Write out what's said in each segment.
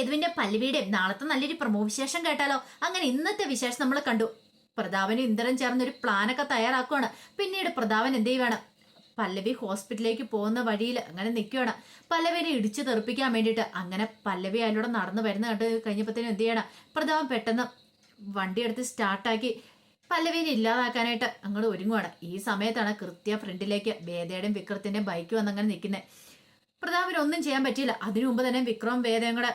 സേതുവിന്റെ പല്ലവിയുടെ നാളത്തെ നല്ലൊരു പ്രമോ വിശേഷം കേട്ടാലോ? അങ്ങനെ ഇന്നത്തെ വിശേഷം നമ്മൾ കണ്ടു. പ്രതാപനും ഇന്ദ്രൻ ചേർന്ന് ഒരു പ്ലാനൊക്കെ തയ്യാറാക്കുവാണ്. പിന്നീട് പ്രതാപൻ എന്ത് ചെയ്യുവാണ്? പല്ലവി ഹോസ്പിറ്റലിലേക്ക് പോകുന്ന വഴിയിൽ അങ്ങനെ നിൽക്കുകയാണ് പല്ലവിനെ ഇടിച്ചു തെറിപ്പിക്കാൻ വേണ്ടിയിട്ട് അങ്ങനെ പല്ലവി അതിലൂടെ നടന്നു വരുന്ന കണ്ട് കഴിഞ്ഞപ്പോഴത്തേനും എന്ത് ചെയ്യണം? പ്രതാപൻ പെട്ടെന്ന് വണ്ടി എടുത്ത് സ്റ്റാർട്ടാക്കി പല്ലവിനെ ഇല്ലാതാക്കാനായിട്ട് അങ്ങോട്ട് ഒരുങ്ങുവാണ്. ഈ സമയത്താണ് കൃത്യ ഫ്രണ്ടിലേക്ക് വേദയുടെയും വിക്രത്തിന്റെയും ബൈക്ക് വന്നങ്ങനെ നിൽക്കുന്നത് പ്രതാപിനൊന്നും ചെയ്യാൻ പറ്റിയില്ല. അതിനു മുമ്പ് തന്നെ വിക്രം വേദയും കൂടെ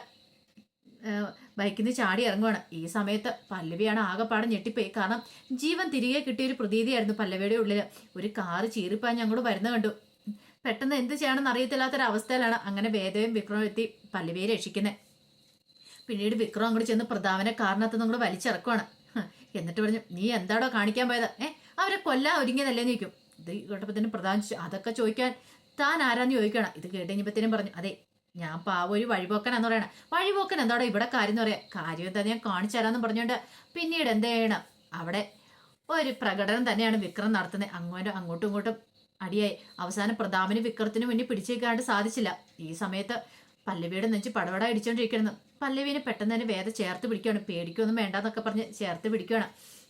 ബൈക്കിൽ നിന്ന് ചാടി ഇറങ്ങുവാണ്. ഈ സമയത്ത് പല്ലവിയാണ് ആകെപ്പാടെ ഞെട്ടിപ്പോയി. കാരണം ജീവൻ തിരികെ കിട്ടിയ ഒരു പ്രതീതിയായിരുന്നു പല്ലവിയുടെ ഉള്ളിൽ ഒരു കാറ് ചീറിപ്പാൻ ഞങ്ങളോട് വരുന്ന കണ്ടു. പെട്ടെന്ന് എന്ത് ചെയ്യണമെന്ന് അറിയത്തില്ലാത്തൊരവസ്ഥയിലാണ് അങ്ങനെ വേദവും വിക്രമം എത്തി പല്ലവിയെ രക്ഷിക്കുന്നത് പിന്നീട് വിക്രം അങ്ങോട്ട് ചെന്ന് പ്രതാപനെ കാരണത്ത് നിങ്ങൾ വലിച്ചിറക്കുവാണ്. എന്നിട്ട് പറഞ്ഞു നീ എന്താടോ കാണിക്കാൻ പോയത്? ഏ അവരെ കൊല്ലാൻ ഒരുങ്ങിയതല്ലേ ചോദിക്കും. ഇത് കേട്ടപ്പോൾ തന്നെ പ്രധാന അതൊക്കെ ചോദിക്കാൻ താൻ ആരാന്ന് ചോദിക്കണം ഇത് കേട്ട് കഴിഞ്ഞപ്പത്തിനും പറഞ്ഞു അതെ ഞാൻ പാവ ഒരു വഴിപോക്കൻ എന്ന് പറയണം. വഴിപോക്കൻ എന്താടോ ഇവിടെ കാര്യം എന്ന് പറയാം. കാര്യം എന്താ ഞാൻ കാണിച്ചു തരാമെന്ന് പറഞ്ഞുകൊണ്ട് പിന്നീട് എന്ത് ചെയ്യണം? അവിടെ ഒരു പ്രകടനം തന്നെയാണ് വിക്രം നടത്തുന്നത് അങ്ങോട്ടും അങ്ങോട്ടും ഇങ്ങോട്ടും അടിയായി. അവസാനം പ്രതാപന് വിക്രത്തിന് മുന്നിൽ പിടിച്ചേക്കാണ്ട് സാധിച്ചില്ല. ഈ സമയത്ത് പല്ലവിയുടെ നെഞ്ച് പടവട അടിച്ചോണ്ടിരിക്കണം പല്ലവിനെ പെട്ടെന്ന് തന്നെ വേദ ചേർത്ത് പിടിക്കുകയാണ്. പേടിക്കൊന്നും വേണ്ടെന്നൊക്കെ പറഞ്ഞ് ചേർത്ത് പിടിക്കുകയാണ്.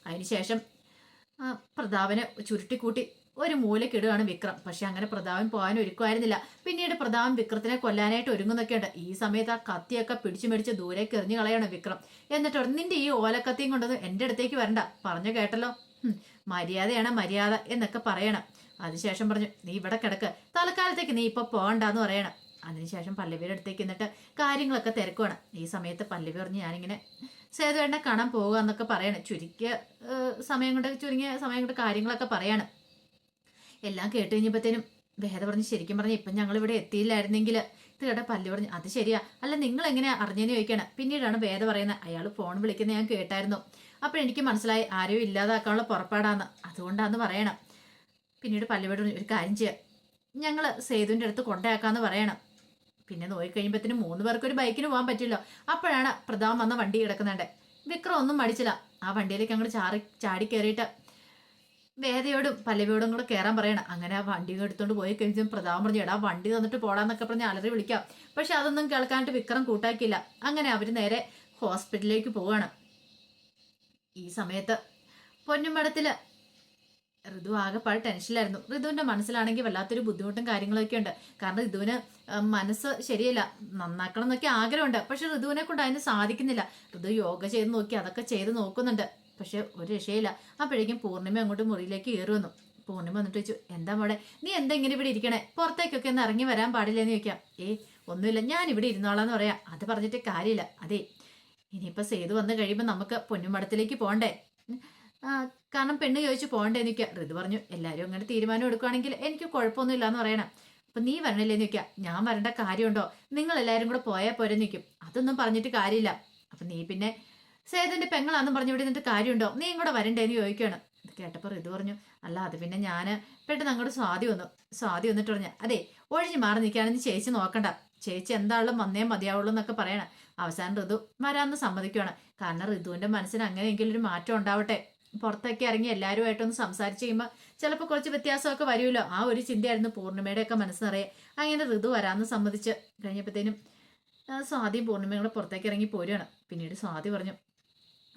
അതിനുശേഷം ശേഷം പ്രതാപനെ ചുരുട്ടിക്കൂട്ടി. ഒരു മൂലക്കിടുകയാണ് വിക്രം. പക്ഷെ അങ്ങനെ പ്രതാപൻ പോകാൻ ഒരുക്കുമായിരുന്നില്ല. പിന്നീട് പ്രതാപൻ വിക്രത്തിനെ കൊല്ലാനായിട്ട് ഒരുങ്ങുന്നൊക്കെ ഉണ്ട് ഈ സമയത്ത് ആ കത്തിയൊക്കെ പിടിച്ചു മേടിച്ച് ദൂരേക്ക് എറിഞ്ഞു കളയാണ് വിക്രം. എന്നിട്ട് നിന്റെ ഈ ഓലക്കത്തിയും കൊണ്ടൊന്നും എന്റെ അടുത്തേക്ക് വരണ്ട. പറഞ്ഞു കേട്ടല്ലോ? മര്യാദയാണ് മര്യാദ എന്നൊക്കെ പറയണം. അതിനുശേഷം പറഞ്ഞു നീ ഇവിടെ കിടക്ക്. തൽക്കാലത്തേക്ക് നീ ഇപ്പൊ പോകണ്ടെന്ന് പറയണം. അതിനുശേഷം പല്ലവിയുടെ അടുത്തേക്ക് എന്നിട്ട് കാര്യങ്ങളൊക്കെ തിരക്കുവാണ്. ഈ സമയത്ത് പല്ലവി പറഞ്ഞ് ഞാനിങ്ങനെ സേതുവേണ്ട കാണാൻ പോകുക എന്നൊക്കെ പറയണം. ചുരുക്കിയ സമയം കൊണ്ട് ചുരുങ്ങിയ സമയം കൊണ്ട് കാര്യങ്ങളൊക്കെ പറയാണ്. എല്ലാം കേട്ട് കഴിഞ്ഞപ്പോഴത്തേനും വേദ പറഞ്ഞ് ശരിക്കും പറഞ്ഞു ഇപ്പം ഞങ്ങൾ ഇവിടെ എത്തിയില്ലായിരുന്നെങ്കിൽ. കേട്ട പല്ലു പറഞ്ഞു അത് ശരിയാ. അല്ല നിങ്ങൾ എങ്ങനെ അറിഞ്ഞെന്ന് ചോദിക്കണം. പിന്നീടാണ് വേദ പറയുന്നത് അയാൾ ഫോൺ വിളിക്കുന്നത് ഞാൻ കേട്ടായിരുന്നു. അപ്പോഴെനിക്ക് മനസ്സിലായി ആരെയും ഇല്ലാതാക്കാനുള്ള പുറപ്പാടാന്ന്. അതുകൊണ്ടാന്ന് പറയണം. പിന്നീട് പല്ലുവേട് ഒരു കാര്യം ചെയ്യുക ഞങ്ങൾ സേതുവിന്റെ അടുത്ത് കൊണ്ടയാക്കാന്ന് പറയണം. പിന്നെ നോക്കി കഴിയുമ്പോഴത്തേനും മൂന്ന് പേർക്ക് ഒരു ബൈക്കിന് പോകാൻ പറ്റില്ല. അപ്പോഴാണ് പ്രതാപം വന്ന വണ്ടി കിടക്കുന്നുണ്ട്. വിക്രം ഒന്നും മടിച്ചില്ല. ആ വണ്ടിയിലേക്ക് അങ്ങോട്ട് ചാറി ചാടി കയറിയിട്ട് വേദയോടും പല്ലവിയോടും കൂടെ കയറാൻ പറയണം. അങ്ങനെ ആ വണ്ടി എടുത്തോണ്ട് പോയി കഴിഞ്ഞാൽ പ്രതാപം പറഞ്ഞു എടാ വണ്ടി തന്നിട്ട് പോടാന്നൊക്കെ പറഞ്ഞ് അലറി വിളിക്കാം. പക്ഷെ അതൊന്നും കേൾക്കാനായിട്ട് വിക്രം കൂട്ടാക്കിയില്ല. അങ്ങനെ അവർ നേരെ ഹോസ്പിറ്റലിലേക്ക് പോവാണ്. ഈ സമയത്ത് പൊന്നുമടത്തിൽ ഋതു ആകെപ്പാട് ടെൻഷനിലായിരുന്നു. ഋതുവിന്റെ മനസ്സിലാണെങ്കിൽ വല്ലാത്തൊരു ബുദ്ധിമുട്ടും കാര്യങ്ങളൊക്കെ ഉണ്ട്. കാരണം ഋതുവിന് മനസ്സ് ശരിയല്ല. നന്നാക്കണം എന്നൊക്കെ ആഗ്രഹമുണ്ട്. പക്ഷെ ഋതുവിനെ കൊണ്ട് അതിന് സാധിക്കുന്നില്ല. ഋതു യോഗ ചെയ്ത് നോക്കി അതൊക്കെ ചെയ്ത് നോക്കുന്നുണ്ട്. പക്ഷെ ഒരു രക്ഷയില്ല. അപ്പോഴേക്കും പൂർണിമ അങ്ങോട്ട് മുറിയിലേക്ക് കയറി വന്നു. പൂർണിമ വന്നിട്ട് ചോദിച്ചു എന്താ മോളെ നീ എന്താ ഇങ്ങനെ ഇവിടെ ഇരിക്കണേ? പുറത്തേക്കൊക്കെ ഒന്ന് ഇറങ്ങി വരാൻ പാടില്ലെന്ന് ചോദിക്കാം. ഏ ഒന്നുമില്ല. ഞാൻ ഇവിടെ ഇരുന്നോളാന്ന് പറയാം. അത് പറഞ്ഞിട്ട് കാര്യമില്ല. അതെ ഇനിയിപ്പോൾ സേതു വന്നു കഴിയുമ്പോൾ നമുക്ക് പൊന്നുമടത്തിലേക്ക് പോകണ്ടേ കാരണം പെണ്ണ് ചോദിച്ചു പോകണ്ടേന്ന് ചോദിക്കാം. ഋതു പറഞ്ഞു എല്ലാവരും അങ്ങനെ തീരുമാനം എടുക്കുകയാണെങ്കിൽ എനിക്ക് കുഴപ്പമൊന്നുമില്ല എന്ന് പറയണം. അപ്പം നീ വരണില്ലേന്ന് ചോദിക്കാം. ഞാൻ വരേണ്ട കാര്യമുണ്ടോ? നിങ്ങൾ എല്ലാവരും കൂടെ പോയാൽ പോരെ നിൽക്കും അതൊന്നും പറഞ്ഞിട്ട് കാര്യമില്ല. അപ്പം നീ പിന്നെ സേതുവിന്റെ പെങ്ങളാന്ന് പറഞ്ഞു ഇവിടെ നിന്നിട്ട് കാര്യമുണ്ടോ? നീ ഇങ്ങോട്ട് വരണ്ടേന്ന് ചോദിക്കുകയാണ്. കേട്ടപ്പോൾ ഇത് പറഞ്ഞു അല്ല അത് പിന്നെ ഞാൻ പെട്ടെന്ന് അങ്ങോട്ട് സ്വാതി വന്നു. സ്വാതി വന്നിട്ട് പറഞ്ഞു അതെ ഒഴിഞ്ഞു മാറി നിൽക്കുകയാണെന്ന് ചേച്ചി നോക്കണ്ട. ചേച്ചി എന്താളും വന്നേ മതിയാവുള്ളൂ എന്നൊക്കെ പറയണം. അവസാനം ഋതു വരാമെന്ന് സമ്മതിക്കുകയാണ് കാരണം ഋതുവിന്റെ മനസ്സിന് അങ്ങനെയെങ്കിലും ഒരു മാറ്റം ഉണ്ടാവട്ടെ. പുറത്തൊക്കെ ഇറങ്ങി എല്ലാവരുമായിട്ടൊന്ന് സംസാരിച്ച് കഴിയുമ്പോൾ ചിലപ്പോൾ കുറച്ച് വ്യത്യാസമൊക്കെ വരുമല്ലോ. ആ ഒരു ചിന്തയായിരുന്നു പൂർണിമയുടെ ഒക്കെ മനസ്സിനറിയാം അങ്ങനെ ഋതു വരാമെന്ന് സമ്മതിച്ച് കഴിഞ്ഞപ്പോഴത്തേനും സ്വാതി പൂർണിമയുടെ പുറത്തേക്ക് ഇറങ്ങി പോരുകയാണ് പിന്നീട് സ്വാതി പറഞ്ഞു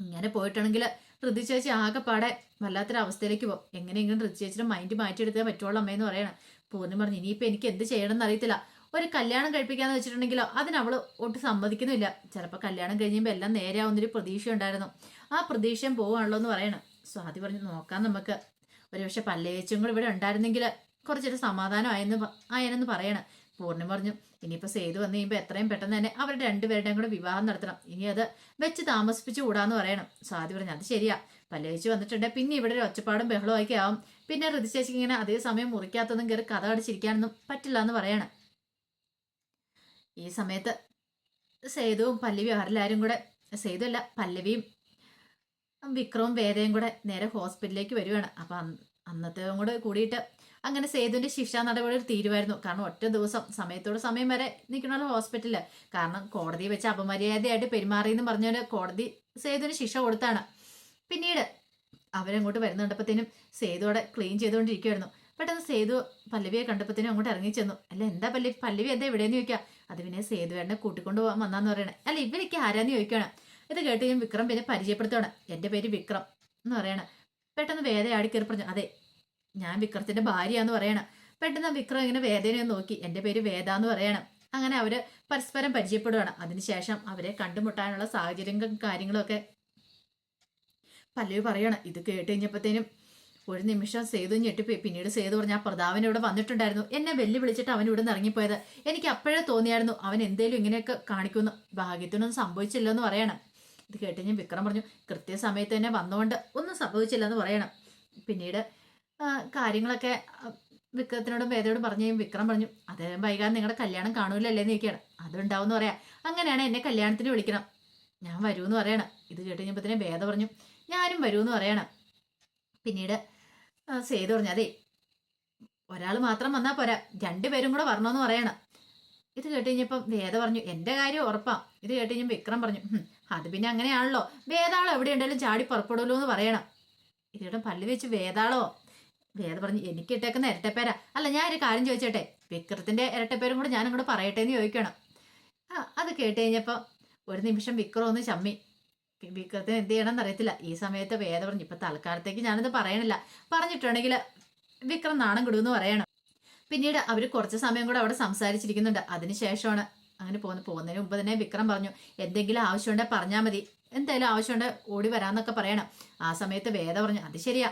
ഇങ്ങനെ പോയിട്ടാണെങ്കിൽ ഋതി ചേച്ചി ആകെപ്പാടെ വല്ലാത്തൊരു അവസ്ഥയിലേക്ക് പോകും. എങ്ങനെയെങ്കിലും ഋതി ചേച്ചിയുടെ മൈൻഡ് മാറ്റിയെടുത്തേ പറ്റുള്ളൂ അമ്മയെന്ന് പറയണം. പൂർണം പറഞ്ഞു ഇനിയിപ്പോൾ എനിക്ക് എന്ത് ചെയ്യണമെന്ന് അറിയത്തില്ല. ഒരു കല്യാണം കഴിപ്പിക്കാന്ന് വെച്ചിട്ടുണ്ടെങ്കിലോ അതിന് അവൾ ഒട്ടും സമ്മതിക്കുന്നില്ല ചിലപ്പോൾ കല്യാണം കഴിയുമ്പോൾ എല്ലാം നേരെയാവുന്നൊരു പ്രതീക്ഷ ഉണ്ടായിരുന്നു ആ പ്രതീക്ഷയും പോവാണല്ലോ എന്ന് പറയണം. സ്വാതി പറഞ്ഞു നോക്കാം നമുക്ക്. ഒരു പക്ഷെ പല്ലേച്ചും കൂടെ ഇവിടെ ഉണ്ടായിരുന്നെങ്കിൽ കുറച്ചൊരു സമാധാനം ആയെന്ന് ആയെന്ന് പറയണം. പൂർണിമ പറഞ്ഞു ഇനിയിപ്പോൾ സേതു വന്നു കഴിയുമ്പോൾ എത്രയും പെട്ടെന്ന് തന്നെ അവരുടെ രണ്ടുപേരുടെയും കൂടെ വിവാഹം നടത്തണം. ഇനി അത് വെച്ച് താമസിപ്പിച്ച് കൂടാന്ന് പറയണം. സ്വാതി പറഞ്ഞു അത് ശരിയാ. പല്ലേച്ച് വന്നിട്ടുണ്ട്. പിന്നെ ഇവിടെ ഒരു ഒച്ചപ്പാടും ബഹളമൊക്കെ ആവും. പിന്നെ ഋതിശേഷിക്ക് ഇങ്ങനെ അതേ സമയം മുറിക്കാത്തൊന്നും കയറി കഥ അടിച്ചിരിക്കാനൊന്നും പറ്റില്ല എന്ന് പറയണം. ഈ സമയത്ത് സേതുവും പല്ലവിയും ആരെല്ലാവരും കൂടെ സേതു അല്ല പല്ലവിയും വിക്രവും വേദയും കൂടെ നേരെ ഹോസ്പിറ്റലിലേക്ക് വരുവാണ്. അപ്പൊ അന്നത്തെ കൂടെ കൂടിയിട്ട് അങ്ങനെ സേതുവിന്റെ ശിക്ഷാ നടപടി തീരുമായിരുന്നു. കാരണം ഒറ്റ ദിവസം സമയത്തോട് സമയം വരെ നിൽക്കണമല്ലോ ഹോസ്പിറ്റലിൽ. കാരണം കോടതി വെച്ച് അപമര്യാദയായിട്ട് പെരുമാറി എന്ന് പറഞ്ഞാൽ കോടതി സേതുവിന് ശിക്ഷ കൊടുത്താണ്. പിന്നീട് അവരങ്ങോട്ട് വരുന്നുണ്ടപ്പത്തേനും സേതുവിടെ ക്ലീൻ ചെയ്തുകൊണ്ടിരിക്കുവായിരുന്നു. പെട്ടെന്ന് സേതു പല്ലവിയെ കണ്ടപ്പോഴത്തേനും അങ്ങോട്ട് ഇറങ്ങി ചെന്നു. അല്ല എന്താ പല്ലവി? പല്ലവി എന്താ ഇവിടെയെന്ന് ചോദിക്കാം? അത് പിന്നെ സേതുവേണ്ണെ കൂട്ടിക്കൊണ്ട് പോകാൻ വന്നാന്ന് പറയണേ. അല്ല ഇവരൊക്കെ ആരാന്ന് ചോദിക്കണം? ഇത് കേട്ട് ഞാൻ വിക്രം പിന്നെ പരിചയപ്പെടുത്തുകയാണ് എന്റെ പേര് വിക്രം എന്ന് പറയണ. പെട്ടെന്ന് വേദ ആടി കയറി പറഞ്ഞു അതെ ഞാൻ വിക്രത്തിന്റെ ഭാര്യയാന്ന് പറയണം. പെട്ടെന്ന് വിക്രം ഇങ്ങനെ വേദനയെ നോക്കി. എന്റെ പേര് വേദ എന്ന് പറയണം. അങ്ങനെ അവർ പരസ്പരം പരിചയപ്പെടുകയാണ് അതിനുശേഷം അവരെ കണ്ടുമുട്ടാനുള്ള സാഹചര്യങ്ങളും കാര്യങ്ങളൊക്കെ പല്ലവി പറയണം. ഇത് കേട്ട് കഴിഞ്ഞപ്പോഴത്തേനും ഒരു നിമിഷം സേതു ഞെട്ടിപ്പോയി പിന്നീട് സേതു പറഞ്ഞ ആ പ്രതാപൻ ഇവിടെ വന്നിട്ടുണ്ടായിരുന്നു. എന്നെ വെല്ലുവിളിച്ചിട്ട് അവൻ ഇവിടെ നിന്ന് ഇറങ്ങിപ്പോയത് എനിക്ക് അപ്പോഴേ തോന്നിയായിരുന്നു അവൻ എന്തേലും ഇങ്ങനെയൊക്കെ കാണിക്കുന്നു ഭാഗ്യത്തിനൊന്നും സംഭവിച്ചില്ലെന്ന് പറയണം. ഇത് കേട്ട് വിക്രം പറഞ്ഞു കൃത്യസമയത്ത് തന്നെ വന്നുകൊണ്ട് ഒന്നും സംഭവിച്ചില്ലെന്ന് പറയണം. പിന്നീട് കാര്യങ്ങളൊക്കെ വിക്രത്തിനോടും വേദയോടും പറഞ്ഞു വിക്രം പറഞ്ഞു അത് വൈകാതെ നിങ്ങളുടെ കല്യാണം കാണൂലല്ലേ എന്ന് ചോദിക്കുകയാണ്. അതുണ്ടാവും പറയാം. അങ്ങനെയാണ് എന്നെ കല്യാണത്തിന് വിളിക്കണം. ഞാൻ വരൂന്ന് പറയണം. ഇത് കേട്ട് കഴിഞ്ഞപ്പോഴത്തേനും വേദ പറഞ്ഞു ഞാനും വരൂന്ന് പറയണം. പിന്നീട് സേതു പറഞ്ഞു അതെ ഒരാൾ മാത്രം വന്നാൽ പോരാ. രണ്ടുപേരും കൂടെ വരണമെന്ന് പറയണം. ഇത് കേട്ട് കഴിഞ്ഞപ്പം വേദ പറഞ്ഞു എന്റെ കാര്യം ഉറപ്പാ. ഇത് കേട്ട് കഴിഞ്ഞപ്പോൾ വിക്രം പറഞ്ഞു "ഹും, അത് പിന്നെ അങ്ങനെയാണല്ലോ. വേദാളോ എവിടെ ഉണ്ടെങ്കിലും ചാടി പുറപ്പെടുമല്ലോ എന്ന് പറയണം. ഇതിവിടെ പല്ല് വെച്ച് വേതാളോ വേദ പറഞ്ഞു എനിക്ക് ഇട്ടേക്കുന്ന ഇരട്ടപ്പേരാ. അല്ല ഞാൻ ഒരു കാര്യം ചോദിച്ചോട്ടെ? വിക്രത്തിന്റെ ഇരട്ടപ്പേരും കൂടെ ഞാൻ അങ്ങോട്ട് പറയട്ടെ എന്ന് ചോദിക്കണം. ആ അത് കേട്ട് കഴിഞ്ഞപ്പോൾ ഒരു നിമിഷം വിക്രം ഒന്ന് ചമ്മി. വിക്രത്തിന് എന്ത് ചെയ്യണമെന്ന് അറിയത്തില്ല. ഈ സമയത്ത് വേദ പറഞ്ഞു ഇപ്പൊ തൽക്കാലത്തേക്ക് ഞാനത് പറയണില്ല. പറഞ്ഞിട്ടുണ്ടെങ്കിൽ വിക്രം നാണം കിടുമെന്ന് പറയണം. പിന്നീട് അവർ കുറച്ച് സമയം കൂടെ അവിടെ സംസാരിച്ചിരിക്കുന്നുണ്ട്. അതിനുശേഷമാണ് അങ്ങനെ പോകുന്നത് പോകുന്നതിന് മുമ്പ് തന്നെ വിക്രം പറഞ്ഞു എന്തെങ്കിലും ആവശ്യമുണ്ടെങ്കിൽ പറഞ്ഞാൽ മതി. എന്തായാലും ആവശ്യമുണ്ട് ഓടി വരാന്നൊക്കെ പറയണം. ആ സമയത്ത് വേദ പറഞ്ഞു അത് ശരിയാ.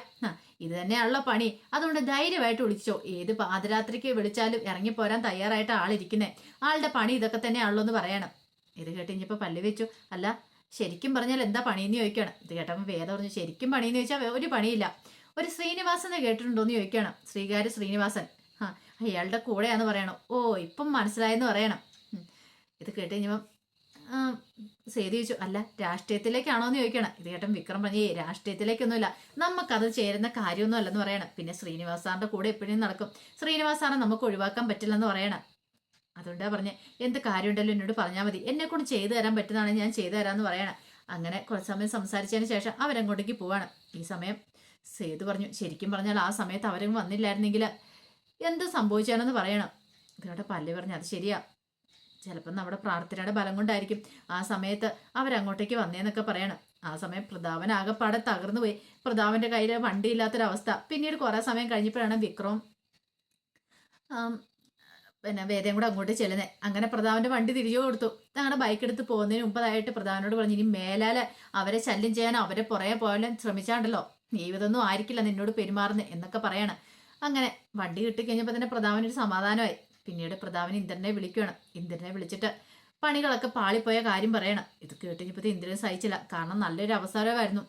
ഇത് തന്നെയാണല്ലോ പണി. അതുകൊണ്ട് ധൈര്യമായിട്ട് വിളിച്ചോ. ഏത് പാതിരാത്രിക്ക് വിളിച്ചാലും ഇറങ്ങിപ്പോരാൻ തയ്യാറായിട്ട് ആളിരിക്കുന്നേ. ആളുടെ പണി ഇതൊക്കെ തന്നെയാണല്ലോ എന്ന് പറയണം. ഇത് കേട്ട് ഇനിയിപ്പോ പല്ലി വെച്ചു. അല്ല ശരിക്കും പറഞ്ഞാൽ എന്താ പണിയെന്ന് ചോദിക്കണം. ഇത് കേട്ടപ്പോൾ വേദ പറഞ്ഞു ശരിക്കും പണിയെന്ന് ചോദിച്ചാൽ ഒരു പണിയില്ല. ഒരു ശ്രീനിവാസനെ കേട്ടിട്ടുണ്ടോ എന്ന് ചോദിക്കണം. ശ്രീകാര്യ ശ്രീനിവാസൻ ആ അയാളുടെ കൂടെയാന്ന് പറയണം. ഓ ഇപ്പം മനസ്സിലായെന്ന് പറയണം. ഇത് കേട്ട് കഴിഞ്ഞപ്പം സേതി ചോദിച്ചു അല്ല രാഷ്ട്രീയത്തിലേക്കാണോ എന്ന് ചോദിക്കണം ഇത് കേട്ടൻ വിക്രം പറഞ്ഞു ഏ രാഷ്ട്രീയത്തിലേക്കൊന്നുമില്ല. നമുക്കത് ചേരുന്ന കാര്യമൊന്നും അല്ലെന്ന് പറയണം. പിന്നെ ശ്രീനിവാസ് സാറിന്റെ കൂടെ എപ്പോഴും നടക്കും. ശ്രീനിവാസ് സാറിനെ നമുക്ക് ഒഴിവാക്കാൻ പറ്റില്ലെന്ന് പറയണം. അതുകൊണ്ടാ പറഞ്ഞ് എന്ത് കാര്യമുണ്ടല്ലോ എന്നോട് പറഞ്ഞാൽ മതി. എന്നെ കൊണ്ട് ചെയ്തു തരാൻ പറ്റുന്നതാണെങ്കിൽ ഞാൻ ചെയ്തു തരാമെന്ന് പറയണം. അങ്ങനെ കുറച്ച് സമയം സംസാരിച്ചതിന് ശേഷം അവരങ്ങോട്ടേക്ക് പോവാണ്. ഈ സമയം സേതു പറഞ്ഞു ശരിക്കും പറഞ്ഞാൽ ആ സമയത്ത് അവരും വന്നില്ലായിരുന്നെങ്കിൽ എന്ത് സംഭവിച്ചാണെന്ന് പറയണം. ഇതിനോട് പല്ലി പറഞ്ഞു അത് ശരിയാ. ചിലപ്പം നമ്മുടെ പ്രാർത്ഥനയുടെ ബലം കൊണ്ടായിരിക്കും ആ സമയത്ത് അവരങ്ങോട്ടേക്ക് വന്നേന്നൊക്കെ പറയണം. ആ സമയം പ്രതാപൻ ആകെപ്പാടെ തകർന്നു പോയി. പ്രതാപന്റെ കയ്യിൽ വണ്ടിയില്ലാത്തൊരവസ്ഥ. പിന്നീട് കുറെ സമയം കഴിഞ്ഞപ്പോഴാണ് വിക്രം പിന്നെ വേദയും കൂടെ അങ്ങോട്ട് ചെല്ലുന്നത് അങ്ങനെ പ്രതാപന്റെ വണ്ടി തിരിച്ചു കൊടുത്തു. ഞങ്ങളുടെ ബൈക്ക് എടുത്ത് പോകുന്നതിന് മുമ്പതായിട്ട് പ്രധാനോട് പറഞ്ഞു ഇനി മേലാൽ അവരെ ശല്യം ചെയ്യാനോ അവരെ പുറകെ പോയാലും ശ്രമിച്ചാണ്ടല്ലോ. ഇതൊന്നും ആയിരിക്കില്ല നിന്നോട് പെരുമാറുന്നത് എന്നൊക്കെ പറയാണ്. അങ്ങനെ വണ്ടി കിട്ടിക്കഴിഞ്ഞപ്പോൾ തന്നെ പ്രതാപനൊരു സമാധാനമായി. പിന്നീട് പ്രതാപൻ ഇന്ദ്രനെ വിളിക്കുകയാണ്. ഇന്ദ്രനെ വിളിച്ചിട്ട് പണികളൊക്കെ പാളിപ്പോയ കാര്യം പറയണം. ഇത് കേട്ടുകഴിഞ്ഞപ്പോൾ ഇന്ദ്രൻ സഹിച്ചില്ല. കാരണം നല്ലൊരു അവസരമായിരുന്നു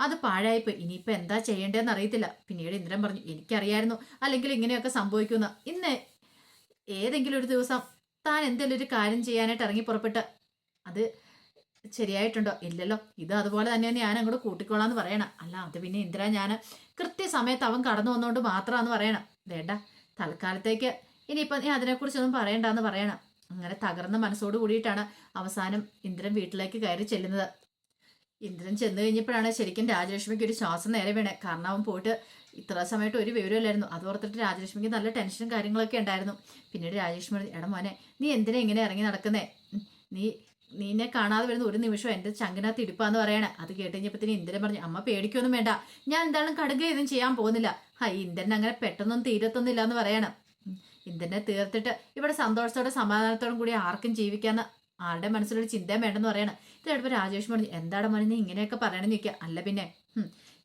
അത് പാഴായിപ്പോയി. ഇനിയിപ്പോൾ എന്താ ചെയ്യേണ്ടതെന്ന് അറിയത്തില്ല. പിന്നീട് ഇന്ദ്രൻ പറഞ്ഞു എനിക്കറിയായിരുന്നു. അല്ലെങ്കിൽ ഇങ്ങനെയൊക്കെ സംഭവിക്കുന്ന ഇന്ന് ഏതെങ്കിലും ഒരു ദിവസം താൻ എന്തെങ്കിലും ഒരു കാര്യം ചെയ്യാനായിട്ട് ഇറങ്ങി പുറപ്പെട്ട് അത് ശരിയായിട്ടുണ്ടോ? ഇല്ലല്ലോ. ഇത് അതുപോലെ തന്നെ ഞാൻ അങ്ങോട്ട് കൂട്ടിക്കോളാന്ന് പറയണം. അല്ല അത് പിന്നെ ഇന്ദ്ര ഞാൻ കൃത്യസമയത്ത് അവൻ കടന്നു വന്നുകൊണ്ട് മാത്രമാണെന്ന് പറയണം. വേണ്ട. തൽക്കാലത്തേക്ക് ഇനിയിപ്പം നീ അതിനെക്കുറിച്ചൊന്നും പറയണ്ടെന്ന് പറയണം. അങ്ങനെ തകർന്ന മനസ്സോട് കൂടിയിട്ടാണ് അവസാനം ഇന്ദ്രൻ വീട്ടിലേക്ക് കയറി ചെല്ലുന്നത്. ഇന്ദ്രൻ ചെന്ന് കഴിഞ്ഞപ്പോഴാണ് ശരിക്കും രാജലക്ഷ്മിക്ക് ഒരു ശ്വാസം നേരെ വീണേ. കാരണം അവൻ പോയിട്ട് ഇത്ര സമയത്ത് ഒരു വിവരമില്ലായിരുന്നു അത് ഓർത്തിട്ട് രാജലക്ഷ്മിക്ക് നല്ല ടെൻഷനും കാര്യങ്ങളൊക്കെ ഉണ്ടായിരുന്നു. പിന്നീട് രാജലക്ഷ്മി എടം മോനെ നീ എന്തിനാ ഇങ്ങനെ ഇറങ്ങി നടക്കുന്നേ? നീ നീനെ കാണാതെ വരുന്ന ഒരു നിമിഷം എന്റെ ചങ്കിനകത്ത് ഇടിപ്പാന്ന് പറയണേ. അത് കേട്ട് കഴിഞ്ഞപ്പത്തിന് ഇന്ദ്രൻ പറഞ്ഞു അമ്മ പേടിക്കൊന്നും വേണ്ട. ഞാൻ എന്തായാലും കടുക ഇതും ചെയ്യാൻ പോകുന്നില്ല. ഹൈ ഇന്ദ്രൻ അങ്ങനെ പെട്ടെന്നൊന്നും തീരത്തൊന്നുമില്ല എന്ന് പറയണം. ഇന്ദ്രനെ തീർത്തിട്ട് ഇവിടെ സന്തോഷത്തോടെ സമാധാനത്തോടും കൂടി ആർക്കും ജീവിക്കാന്ന് ആരുടെ മനസ്സിലൊരു ചിന്തയും വേണ്ടെന്ന് പറയണം. ഇത് കേട്ടപ്പോൾ രാജേഷ് പറഞ്ഞു എന്താണ് മോനെ ഇങ്ങനെയൊക്കെ പറയണമെന്ന് നിൽക്കുക അല്ല പിന്നെ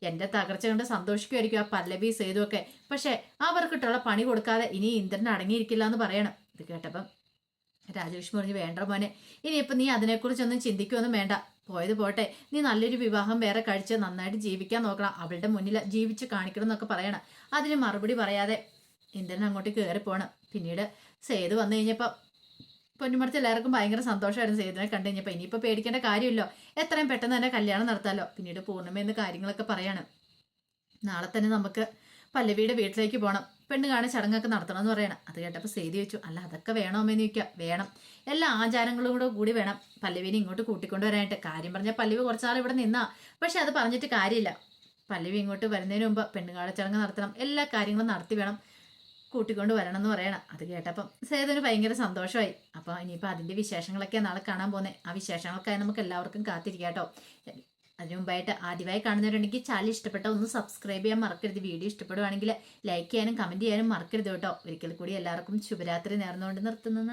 എന്റെ തകർച്ച കണ്ട് സന്തോഷിക്കുമായിരിക്കും ആ പല്ലവി സേതുവൊക്കെ പക്ഷെ അവർക്കിട്ടുള്ള പണി കൊടുക്കാതെ ഇനി ഇന്ദ്രൻ അടങ്ങിയിരിക്കില്ല എന്ന് പറയണം. ഇത് കേട്ടപ്പം രാജേഷ് പറഞ്ഞു വേണ്ട മോനെ ഇനിയിപ്പം നീ അതിനെക്കുറിച്ചൊന്നും ചിന്തിക്കുമൊന്നും വേണ്ട. പോയത് പോട്ടെ നീ നല്ലൊരു വിവാഹം വേറെ കഴിച്ച് നന്നായിട്ട് ജീവിക്കാൻ നോക്കണം. അവളുടെ മുന്നിൽ ജീവിച്ച് കാണിക്കണം എന്നൊക്കെ പറയണം. അതിന് മറുപടി പറയാതെ ഇന്ദ്രൻ അങ്ങോട്ട് കയറി പോകണം പിന്നീട് സേതു വന്നു കഴിഞ്ഞപ്പോൾ പൊന്നുമടത്ത് എല്ലാവർക്കും ഭയങ്കര സന്തോഷമായിരുന്നു സേതുവിനെ കണ്ടു കഴിഞ്ഞപ്പോൾ ഇനിയിപ്പോൾ പേടിക്കേണ്ട കാര്യമില്ലോ. എത്രയും പെട്ടെന്ന് തന്നെ കല്യാണം നടത്താമല്ലോ പിന്നീട് പൂർണിമയെന്ന് കാര്യങ്ങളൊക്കെ പറയാണ്. നാളെ തന്നെ നമുക്ക് പല്ലവിയുടെ വീട്ടിലേക്ക് പോകണം പെണ്ണ് കാണാൻ ചടങ്ങൊക്കെ നടത്തണം എന്ന് പറയണം. അത് കേട്ടപ്പോൾ സേതി വെച്ചു അല്ല അതൊക്കെ വേണമെന്ന് ചോദിക്കുക വേണം. എല്ലാ ആചാരങ്ങളും കൂടെ കൂടി വേണം. പല്ലവിനെ ഇങ്ങോട്ട് കൂട്ടിക്കൊണ്ടുവരാനായിട്ട് കാര്യം പറഞ്ഞാൽ പല്ലവി കുറച്ചാൾ ഇവിടെ നിന്നാ. പക്ഷെ അത് പറഞ്ഞിട്ട് കാര്യമില്ല. പല്ലവി ഇങ്ങോട്ട് വരുന്നതിന് മുമ്പ് പെണ്ണുകാള ചടങ്ങ് നടത്തണം. എല്ലാ കാര്യങ്ങളും നടത്തി വേണം. കൂട്ടിക്കൊണ്ട് വരണം എന്ന് പറയണം. അത് കേട്ടപ്പം സേതുവിന് ഭയങ്കര സന്തോഷമായി. അപ്പോൾ ഇനിയിപ്പോൾ അതിന്റെ വിശേഷങ്ങളൊക്കെ നാളെ കാണാൻ പോകുന്നത് ആ വിശേഷങ്ങളൊക്കെ നമുക്ക് എല്ലാവർക്കും കാത്തിരിക്കാട്ടോ അതിനു മുമ്പായിട്ട് ആദ്യമായി കാണുന്നവരുണ്ടെങ്കിൽ ചാനൽ ഇഷ്ടപ്പെട്ട ഒന്ന് സബ്സ്ക്രൈബ് ചെയ്യാൻ മറക്കരുത്. വീഡിയോ ഇഷ്ടപ്പെടുവാണെങ്കിൽ ലൈക്ക് ചെയ്യാനും കമന്റ് ചെയ്യാനും മറക്കരുത് കേട്ടോ. ഒരിക്കൽ കൂടി എല്ലാവർക്കും ശുഭരാത്രി നേർന്നുകൊണ്ട് നിർത്തുന്നത്